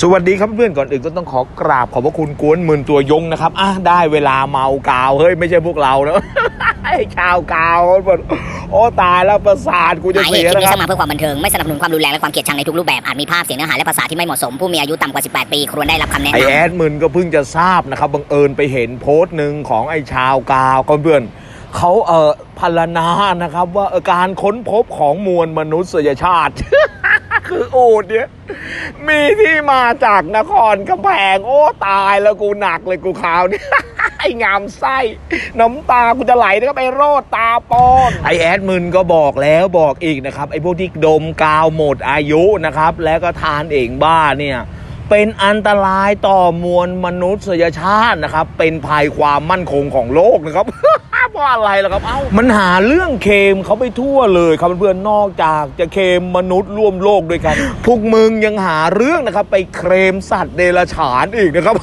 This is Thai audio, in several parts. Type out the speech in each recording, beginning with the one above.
สวัสดีครับเพื่อนก่อนอื่นก็ต้องขอกราบขอบพระคุณกวนหมื่นตัวยงนะครับอะได้เวลาเมากาวเฮ้ยไม่ใช่พวกเราแล้วชาวกาวโอ้ตายแล้วประสาทกูจะมายเหเสีตุยคลิปนะนี้คสรับร้างมาเพื่อความบันเทิงไม่สนับสนุนความรุนแรงและความเกลียดชังในทุกรูปแบบอาจมีภาพเสียงเนื้อหาและภาษาที่ไม่เหมาะสมผู้มีอายุต่ำกว่า 18 ปีควรได้รับคำแนะนำไอแอดมึนก็เพิ่งจะทราบนะครับบังเอิญไปเห็นโพสต์หนึ่งของไอชาวกาวก็เพื่อนเขาเอ่อพรรณนานะครับว่าอ่อการค้นพบของมวลมนุษยชาติ คืออูดเนี่ย มีที่มาจากนครกำแพง โอ้ตายแล้วกูหนักเลยกูขาวเนี่ยไอ้งามไส้ น้ำตากูจะไหลนะครับไอโรดตาปอนไอแอดมึนก็บอกแล้วบอกอีกนะครับ ไอ้พวกที่ดมกาวหมดอายุนะครับ แล้วก็ทานเองบ้าเนี่ย เป็นอันตรายต่อมวลมนุษยชาตินะครับ เป็นภัยความมั่นคงของโลกนะครับเพราะอะไรล่ะครับ เอ้า มันหาเรื่องเคมเขาไปทั่วเลยครับเพื่อนๆ นอกจากจะเคมมนุษย์ร่วมโลกด้วยกัน พวกมึงยังหาเรื่องนะครับ ไปเคลมสัตว์เดรัจฉานอีกนะครับ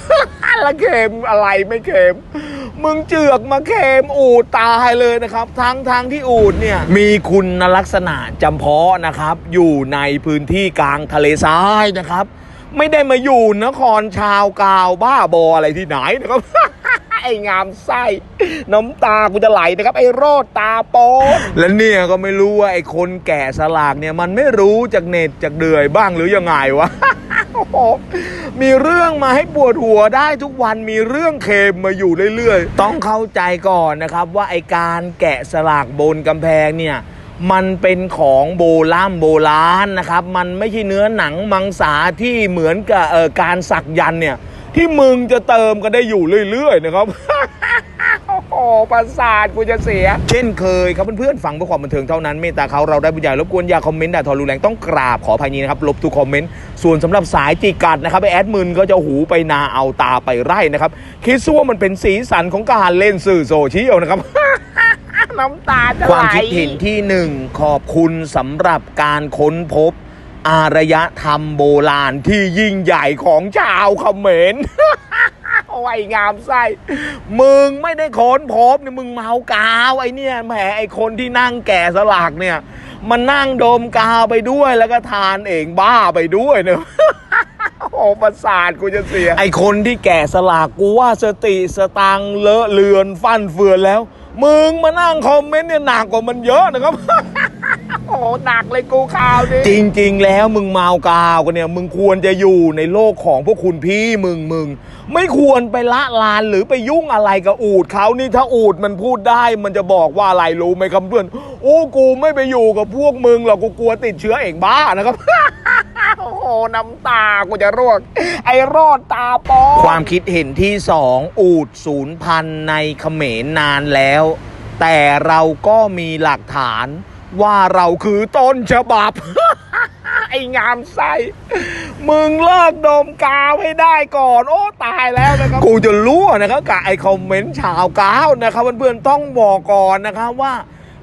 ล้วเคมอะไรไม่เคมมึงเจือกมาเคมอูดตายเลยนะครับ ทั้งทางที่อูดเนี่ย มีคุณลักษณะจำเพาะนะครับ อยู่ในพื้นที่กลางทะเลทรายนะครับ ไม่ได้มาอยู่นครชาวกาวบ้าบออะไรที่ไหนนะครับ ไอ้งามไส้น้ำตากูจะไหลนะครับ ไอ้โรดตาโปนและเนี่ยก็ไม่รู้ว่าไอ้คนแก่สลากเนี่ยมันไม่รู้จากเน็ตจากเดือยบ้างหรือยังไงวะมีเรื่องมาให้ปวดหัวได้ทุกวันมีเรื่องเค็มมาอยู่เรื่อยๆ ต้องเข้าใจก่อนนะครับว่าไอการแกะสลากบนกำแพงเนี่ย มันเป็นของโบราณโบราณนะครับ มันไม่ใช่เนื้อหนังมังสาที่เหมือนกับเอ่อการสักยันเนี่ย ที่มึงจะเติมกันได้อยู่เรื่อยๆนะครับโอ้ประสาทกูจะเสีย เช่นเคยครับเพื่อนๆฟังเพื่อความบันเทิงเท่านั้นเมตตาเขาเราได้บุญใหญ่รบกวนอย่าคอมเมนต์ด่าทอรุนแรงต้องกราบขออภัยนี้นะครับลบทุกคอมเมนต์ส่วนสำหรับสายจิกัดนะครับไอแอดมึนก็จะหูไปนาเอาตาไปไร่นะครับคิดซะว่ามันเป็นสีสันของการเล่นสื่อโซเชียลนะครับ น้ำตาจะไหล ความคิดเห็นที่หนึ่งขอบคุณสำหรับการค้นพบ อารยธรรมโบราณที่ยิ่งใหญ่ของชาวเขมรโอ้ยงามไส้มึงไม่ได้ค้นพบเนี่ยมึงเมากาวไอ้เนี่ยแหมไอ้คนที่นั่งแก่สลากเนี่ยมันนั่งดมกาวไปด้วยแล้วก็ทานเองบ้าไปด้วยเนี่ยโอ้ประสาทกูจะเสีย ไอคนที่แก่สลากกูว่าสติสตังเลอะเลือนฟั่นเฟือนแล้ว มึงมานั่งคอมเมนต์เนี่ยหนักกว่ามันเยอะนะครับ โอ้หนักเลยกูข่าวนี้จริง ๆ แล้วมึงเมากาวกันเนี่ย มึงควรจะอยู่ในโลกของพวกคุณพี่มึงมึง ไม่ควรไปละลานหรือไปยุ่งอะไรกับอูดเขานี่ถ้าอูดมันพูดได้มันจะบอกว่าอะไรรู้ไหมครับเพื่อน โอ้กูไม่ไปอยู่กับพวกมึงหรอกกูกลัวติดเชื้อเองบ้านะครับ น้ำตากูจะร่วงไอ้รอดตาปอความคิดเห็นที่สองอูดศูนย์พันในเขมรนานแล้ว แต่เราก็มีหลักฐานว่าเราคือต้นฉบับ ไอ้งามไส้มึงเลิกดมกาวให้ได้ก่อน โอ้ ตายแล้วนะครับ กูจะรู้นะครับกับไอ้คอมเมนต์ชาวกาวนะครับเพื่อนๆต้องบอกก่อนนะครับว่า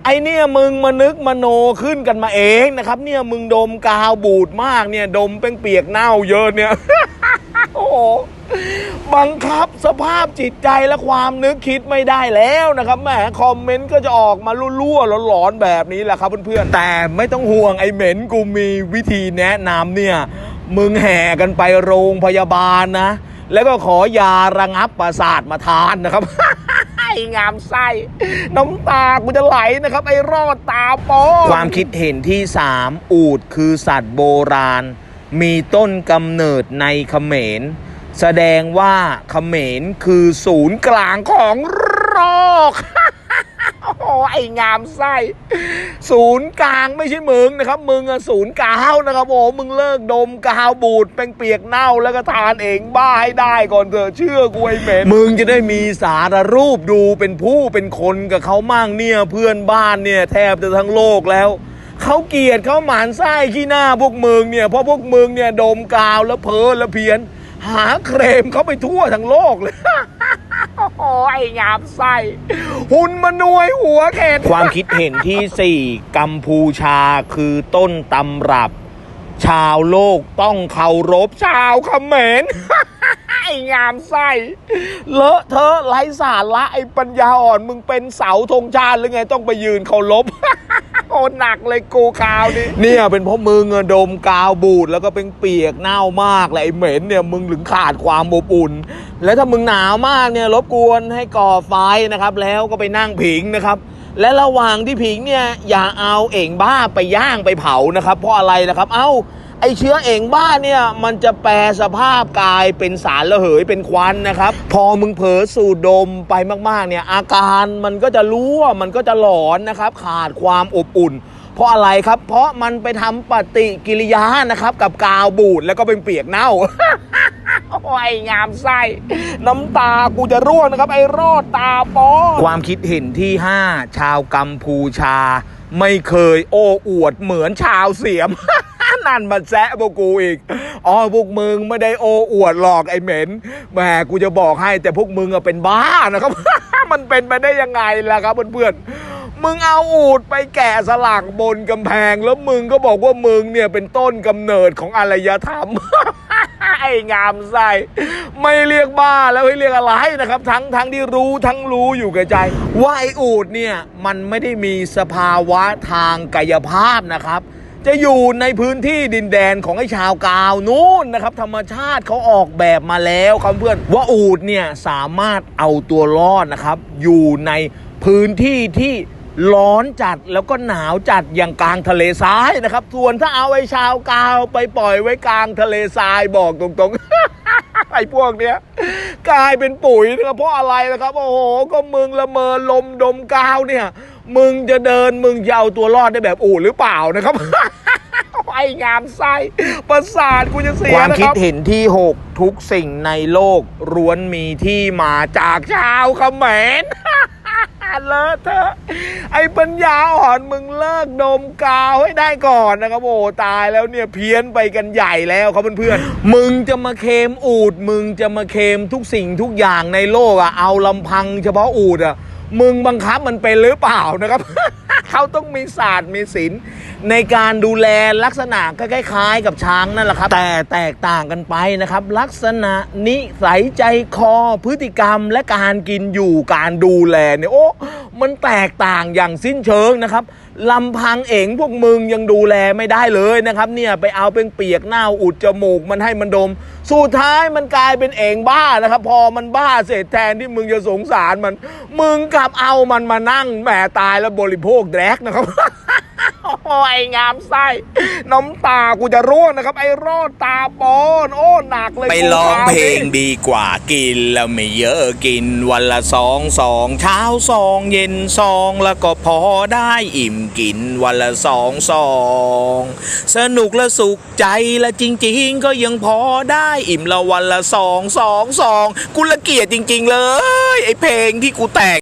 ไอเนี่ยมึงมานึกมโนขึ้นกันมาเองนะครับ เนี่ยมึงดมกาวบูดมากเนี่ยดมเป็นเปียกเน่าเยอะเนี่ยโอ้บังคับสภาพจิตใจและความนึกคิดไม่ได้แล้วนะครับแหมคอมเมนต์ก็จะออกมาลั่วๆหลอนๆแบบนี้แหละครับเพื่อนๆแต่ไม่ต้องห่วงไอ้เหม็นกูมีวิธีแนะนำเนี่ย มึงแห่กันไปโรงพยาบาลนะ แล้วก็ขอยาระงับประสาทมาทานนะครับ งามไส้น้ำตากูจะไหลนะครับ ไอ้รอดตาโปความคิดเห็นที่ 3 อูดคือสัตว์โบราณ มีต้นกำเนิดในเขมร แสดงว่าเขมรคือศูนย์กลางของโรค ไอ้งามไส้ ศูนย์กลางไม่ใช่มึงนะครับ มึงอะศูนย์กาวนะครับโอ้มึงเลิกดมกาวบูดเป็นเปียกเน่าแล้วก็ทานเองบ้าให้ได้ก่อนเถอะเชื่อกูไอ้เหม็นมึงจะได้มีสารรูปดูเป็นผู้เป็นคนกับเขามั่งเนี่ยเพื่อนบ้านเนี่ยแทบจะทั้งโลกแล้วเขาเกลียดเขาหมานไส้ขี้หน้าพวกมึงเนี่ยเพราะพวกมึงเนี่ยดมกาวแล้วเพ้อแล้วเพี้ยน หาเครมเขาไปทั่วทั้งโลกเลย โอ้โหไอ้งามไส้หุ่นมานวยหัวเข็ดความคิดเห็นที่4กัมพูชาคือต้นตำรับ ชาวโลกต้องเคารพชาวเขมรไอ้งามไส้เลอะเทอะไร้สาระไอ้ปัญญาอ่อนมึงเป็นเสาธงชาติหรือไงต้องไปยืนเคารพโอ้หนักเลยกูกาวนี่เนี่ยเป็นเพราะมึงอะดมกาวบูดแล้วก็เป็นเปียกเน่ามากเลยไอ้เหม็นเนี่ยมึงถึงขาดความอบอุ่น แล้วถ้ามึงหนาวมากเนี่ยรบกวนให้ก่อไฟนะครับ แล้วก็ไปนั่งผิงนะครับ และระหว่างที่ผิงเนี่ยอย่าเอาเอ่งบ้าไปย่างไปเผานะครับ เพราะอะไรนะครับ เอ้าไอเชื้อเอ่งบ้าเนี่ยมันจะแปลสภาพกายเป็นสารระเหยเป็นควันนะครับ พอมึงเผลอสูดดมไปมากๆเนี่ยอาการมันก็จะรู้ว่ามันก็จะหลอนนะครับ ขาดความอบอุ่น เพราะอะไรครับ เพราะมันไปทำปฏิกิริยานะครับ กับกาวบูดแล้วก็เป็นเปียกเน่า โอ้ยงามไส้น้ำตากูจะร่วงนะครับ ไอ้รอดตาปอความคิดเห็นที่ 5 ชาวกัมพูชา ไม่เคยโอ้อวดเหมือนชาวเสียม นั่นมาแซะพวกกูอีกอ๋อพวกมึงไม่ได้โอ้อวดหรอกไอ้เหม็นแหมกูจะบอกให้แต่พวกมึงอะเป็นบ้านะครับ มันเป็นไปได้ยังไงล่ะครับเพื่อนมึงเอาอูดไปแกะสลักบนกำแพง แล้วมึงก็บอกว่ามึงเนี่ยเป็นต้นกำเนิดของอารยธรรม ไอ้งามไส้ไม่เรียกบ้าแล้วให้เรียกอะไรนะครับ ทั้งทั้งที่รู้ทั้งรู้อยู่กับใจ ว่าไอ้อูดเนี่ยมันไม่ได้มีสภาวะทางกายภาพนะครับ จะอยู่ในพื้นที่ดินแดนของไอ้ชาวกาวนู้นนะครับ ธรรมชาติเขาออกแบบมาแล้วครับเพื่อนว่าอูดเนี่ยสามารถเอาตัวรอดนะครับ อยู่ในพื้นที่ที่ ร้อนจัดแล้วก็หนาวจัดอย่างกลางทะเลทรายนะครับ ส่วนถ้าเอาไอ้ชาวกาวไปปล่อยไว้กลางทะเลทรายบอกตรงๆไอ้พวกเนี้ยกลายเป็นปุ๋ยนะครับเพราะอะไรนะครับ โอ้โห ก็มึงละเมอลมดมกาวเนี่ย มึงจะเดินมึงจะเอาตัวรอดได้แบบอู่หรือเปล่านะครับไอ้งามไส้ประสาทกูจะเสียความคิดเห็นที่ 6 ทุกสิ่งในโลกร้วนมีที่มาจากชาวเขมร เลอะเทอะไอ้ปัญญาอ่อนมึงเลิกดมกาวให้ได้ก่อนนะครับโอ้ตายแล้วเนี่ยเพี้ยนไปกันใหญ่แล้วครับเพื่อนๆมึงจะมาเคมอูด มึงจะมาเคมทุกสิ่งทุกอย่างในโลกอะเอาลำพังเฉพาะอูดอะมึงบังคับมันเป็นหรือเปล่านะครับ เขาต้องมีศาสตร์มีศิลป์ ในการดูแลลักษณะก็คล้ายๆ กับช้างนั่นแหละครับ แต่แตกต่างกันไปนะครับ ลักษณะนิสัยใจคอพฤติกรรมและการกินอยู่การดูแลเนี่ยโอ้มันแตกต่างอย่างสิ้นเชิงนะครับลำพังเองพวกมึงยังดูแลไม่ได้เลยนะครับ เนี่ยไปเอาเป็นเปียกเน่าอุดจมูกมันให้มันดม สุดท้ายมันกลายเป็นเองบ้านะครับ พอมันบ้าเสร็จแทนที่มึงจะสงสารมัน มึงกลับเอามันมานั่งแหมตายแล้วบริโภคแดกนะครับ โอ้ยงามไส้น้ำตากูจะร่วงนะครับ ไอ้รอดตาปอนโอ้หนักเลยไปร้องเพลงดีกว่ากินแล้วไม่เยอะกินวันละสองสองเช้าสองเย็นสองแล้วก็พอได้อิ่มกินวันละสองสองสนุกและสุขใจและจริง ๆ ก็ยังพอได้อิ่มละวันละสองสองสองกูละเกียดจริง ๆ เลย ไอเพลงที่กูแต่ง